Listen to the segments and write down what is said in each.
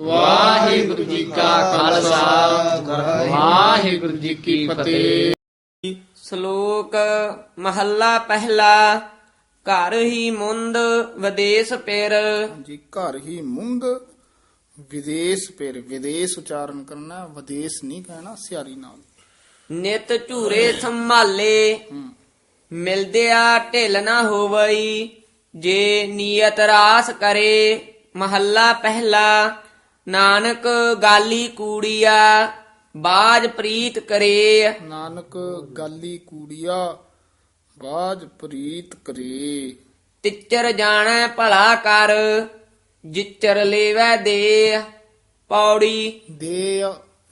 ਵਾਹਿਗੁਰੂ ਜੀ ਕਾ ਖਾਲਸਾ। ਵਾਹਿਗੁਰੂ ਜੀ ਕੀ ਫਤਿਹ। ਸ਼ਲੋਕ ਮਹੱਲਾ ਪਹਿਲਾ ਘਰ ਹੀ ਮੁੰਦ ਵਿਦੇਸ਼ ਪਿਰ। ਜੀ ਘਰ ਹੀ ਮੁੰਦ ਵਿਦੇਸ਼ ਫਿਰ ਵਿਦੇਸ਼ ਉਚਾਰਨ ਕਰਨਾ ਵਿਦੇਸ਼ ਨਹੀਂ ਕਹਿਣਾ ਸਿਆਰੀ ਨਾਲ। ਨਿਤ ਝੂਰੇ ਸੰਭਾਲੇ ਹੂੰ। ਮਿਲਦਿਆ ਢਿੱਲ ਨਾ ਹੋਵਈ ਜੇ ਨੀਅਤ ਰਾਸ ਕਰੇ। ਮਹੱਲਾ ਪਹਿਲਾ ਨਾਨਕ ਗਾਲੀ ਕੂੜੀਆ ਬਾਜ ਪ੍ਰੀਤ ਕਰੇ। ਨਾਨਕ ਗਾਲੀ ਕੂੜੀਆ ਬਾਜ ਪ੍ਰੀਤ ਕਰੇ। ਤਿੱਚਰ ਜਾਣੈ ਭਲਾ ਕਰ ਜਿੱਚਰ ਲੇਵੈ ਦੇ। ਪੌੜੀ ਦੇ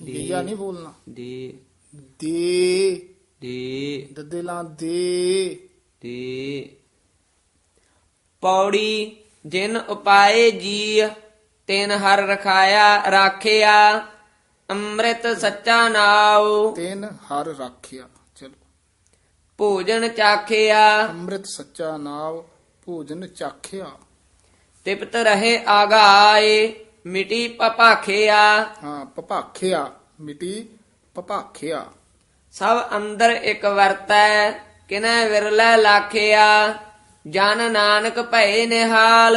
ਦੇਆ ਨਹੀਂ ਬੋਲਣਾ। ਦੇ। ਦੇ। ਦੇ। ਦੱਦੇ ਦੇ। ਤੇ ਪੌੜੀ ਜਿਨ ਉਪਾਏ ਜੀ। ਤਿਨ ਹਰ ਰਖਾਇਆ ਰਾਖਿਆ ਅੰਮ੍ਰਿਤ ਸੱਚਾ ਨਾਉ। ਤਿੰਨ ਹਰ ਰਾਖਿਆ ਚਲੋ। ਭੋਜਨ ਚਾਖਿਆ। ਅੰਮ੍ਰਿਤ ਸੱਚਾ ਨਾਮ ਭੋਜਨ ਚਾਖਿਆ। ਤਿਪਤ ਰਹੇ ਆਗਾਏ ਮਿਟੀ ਪਪਾਖਿਆ। ਹਾਂ ਪਪਾਖਿਆ ਮਿਟੀ ਪਪਾਖਿਆ। ਸਭ ਅੰਦਰ ਇੱਕ ਵਰਤੈ ਕਿਨੈ ਵਿਰਲੇ ਲਾਖਿਆ। ਜਨ ਨਾਨਕ ਭਏ ਨਿਹਾਲ।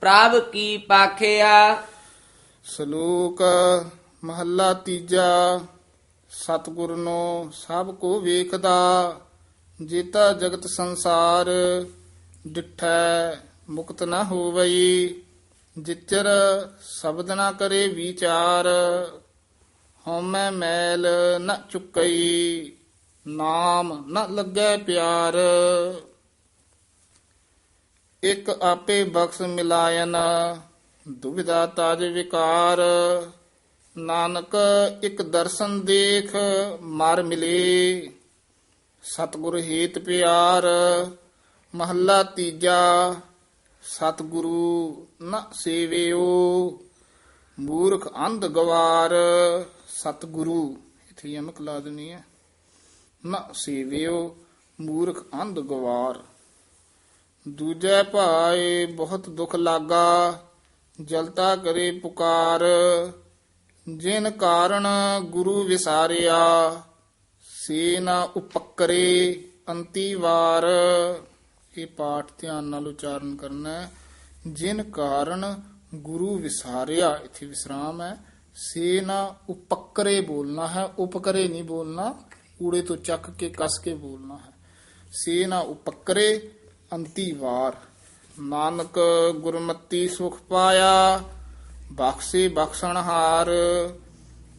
ਪ੍ਰਭ ਕੀ ਪਾਖਿਆ? ਸ਼ਲੋਕ ਮਹੱਲਾ ਤੀਜਾ ਸਤਿਗੁਰ ਨੂੰ ਸਭ ਕੋ ਵੇਖਦਾ, ਜੇਤਾ ਜਗਤ ਸੰਸਾਰ, ਡਿਠੈ ਮੁਕਤ ਨਾ ਹੋਵਈ, ਜਿਚਰ ਸ਼ਬਦ ਨਾ ਕਰੇ ਵਿਚਾਰ, ਹਉਮੈ ਮੈਲ ਨਾ ਚੁਕਈ, ਨਾਮ ਨਾ ਲੱਗੇ ਪਿਆਰ। ਇਕ ਆਪੇ ਬਖਸ਼ ਮਿਲਾਇਨ, ਦੁਬਿਧਾ ਤਾਜ ਵਿਕਾਰ। ਨਾਨਕ, ਇਕ ਦਰਸ਼ਨ ਦੇਖ, ਮਰ ਮਿਲੇ। ਸਤਿਗੁਰ ਹੇਤ ਪਿਆਰ, ਮਹੱਲਾ ਤੀਜਾ। ਸਤਿਗੁਰੂ ਨ ਸੇਵਿਓ, ਮੂਰਖ ਅੰਧ ਗਵਾਰ। ਸਤਿਗੁਰੂ, ਇਥੇ ਯਮਕ ਲਾ ਦੇਣੀ ਹੈ। ਨ ਸੇਵਿਓ, ਮੂਰਖ ਅੰਧ ਗਵਾਰ। ਦੂਜੇ ਭਾਏ ਬਹੁਤ ਦੁਖ ਲਾਗਾ, ਜਲਤਾ ਕਰੇ ਪੁਕਾਰ। ਜਿਨ ਕਾਰਨ ਗੁਰੂ ਵਿਸਾਰਿਆ, ਸੇ ਨਾ ਉਪਕਰੇ ਅੰਤੀ ਵਾਰ। ਇਹ ਪਾਠ ਧਿਆਨ ਨਾਲ ਉਚਾਰਨ ਕਰਨਾ ਹੈ। ਜਿਨ ਕਾਰਨ ਗੁਰੂ ਵਿਸਾਰਿਆ, ਇੱਥੇ ਵਿਸਰਾਮ ਹੈ। ਸੇ ਨਾ ਉਪਕਰੇ ਬੋਲਣਾ ਹੈ, ਉਪਕਰੇ ਨਹੀਂ ਬੋਲਣਾ ਊੜੇ ਤੋਂ ਚੱਕ ਕੇ ਕਸ ਕੇ ਬੋਲਣਾ ਹੈ। ਸੇ ਨਾ ਉਪਕਰੇ ਅੰਤੀ ਵਾਰ। ਨਾਨਕ ਗੁਰਮਤੀ ਸੁਖ ਪਾਇਆ, ਬਖਸ਼ੇ ਬਖਸ਼ਣਹਾਰ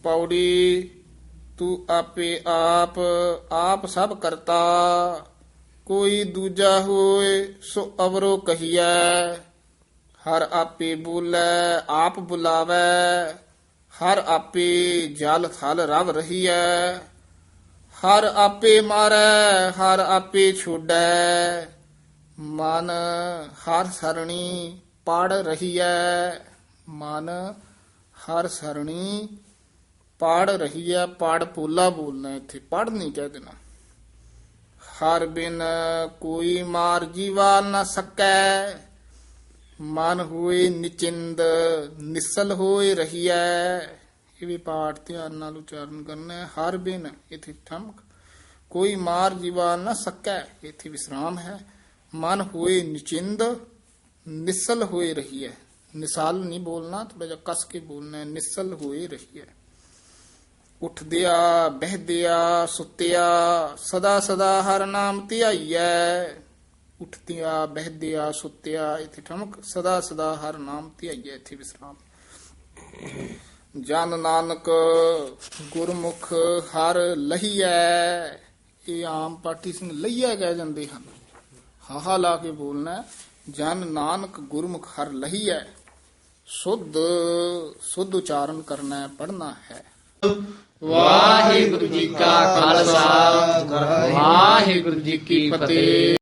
ਪੌੜੀ, ਤੂੰ ਆਪੇ ਆਪ ਆਪ ਸਭ ਕਰਤਾ। ਕੋਈ ਦੂਜਾ ਹੋਏ, ਸੋ ਅਵਰੋ ਕਹੀਐ। ਹਰ ਆਪੇ ਬੋਲੇ, ਆਪ ਬੁਲਾਵੇ। ਹਰ ਆਪੇ ਜਲ ਥਲ ਰਵ ਰਹੀ ਰਹੀਐ। ਹਰ ਆਪੇ ਮਾਰੈ, ਹਰ ਆਪੇ ਛੋੜੈ। ਮਨ ਹਰ ਸਰਣੀ ਪੜ ਰਹੀਐ। ਮਨ ਹਰ ਸਰਣੀ ਪੜ ਰਹੀਐ। ਪੜ ਪੋਲਾ ਬੋਲਣਾ ਇੱਥੇ, ਪੜ ਨਹੀਂ ਕਹਿ ਦੇਣਾ। ਹਰ ਬਿਨ ਕੋਈ ਮਾਰ ਜੀਵਾ ਨ ਸਕੈ। ਮਨ ਹੋਏ ਨਿਚਿੰਦ, ਨਿਸਲ ਹੋਏ ਰਹੀ ਹੈ ਇਹ ਵੀ ਪਾਠ ਧਿਆਨ ਨਾਲ ਉਚਾਰਨ ਕਰਨਾ ਹੈ। ਹਰ ਬਿਨ, ਇਥੇ ਠਮਕ। ਕੋਈ ਮਾਰ ਜੀਵਾ ਨਾ ਸਕੈ। ਇਥੇ ਵਿਸਰਾਮ ਹੈ। ਮਨ ਹੋਏ ਨਿਚਿੰਦ, ਨਿਸਲ ਹੋਏ ਰਹੀ ਹੈ ਨਿਸਾਲ ਨਹੀਂ ਬੋਲਣਾ ਥੋੜਾ ਜਿਹਾ ਕਸ ਕੇ ਬੋਲਣਾ ਹੈ, ਨਿਸਲ ਹੋਏ ਰਹੀ ਰਹੀਐ। ਉੱਠਦਿਆ, ਬਹਿਦਿਆ, ਸੁੱਤਿਆ, ਸਦਾ ਸਦਾ ਹਰ ਨਾਮ ਧਿਆਈਐ। ਉੱਠਦਿਆ, ਬਹਿਦਿਆ, ਸੁੱਤਿਆ, ਇਥੇ ਠਮਕ, ਸਦਾ ਸਦਾ ਹਰ ਨਾਮ ਧਿਆਈਐ, ਇਥੇ ਵਿਸਰਾਮ। ਜਨ ਨਾਨਕ ਗੁਰਮੁਖ ਹਰ ਲਹੀਐ। ਇਹ ਆਮ ਪਾਠੀ ਸਿੰਘ ਲਈਆ ਕਹਿ ਜਾਂਦੇ ਹਨ। ਹਾਹਾ ਲਾ ਕੇ ਬੋਲਣਾ ਜਨ ਨਾਨਕ ਗੁਰਮੁਖ ਹਰ ਲਹੀਐ ਸੁਧ ਸੁਧ ਉਚਾਰਨ ਕਰਨਾ ਹੈ ਪੜਨਾ ਹੈ। ਵਾਹਿਗੁਰੂ ਜੀ ਕਾ ਖਾਲਸਾ, ਵਾਹਿਗੁਰੂ ਜੀ ਕੀ ਫਤਿਹ।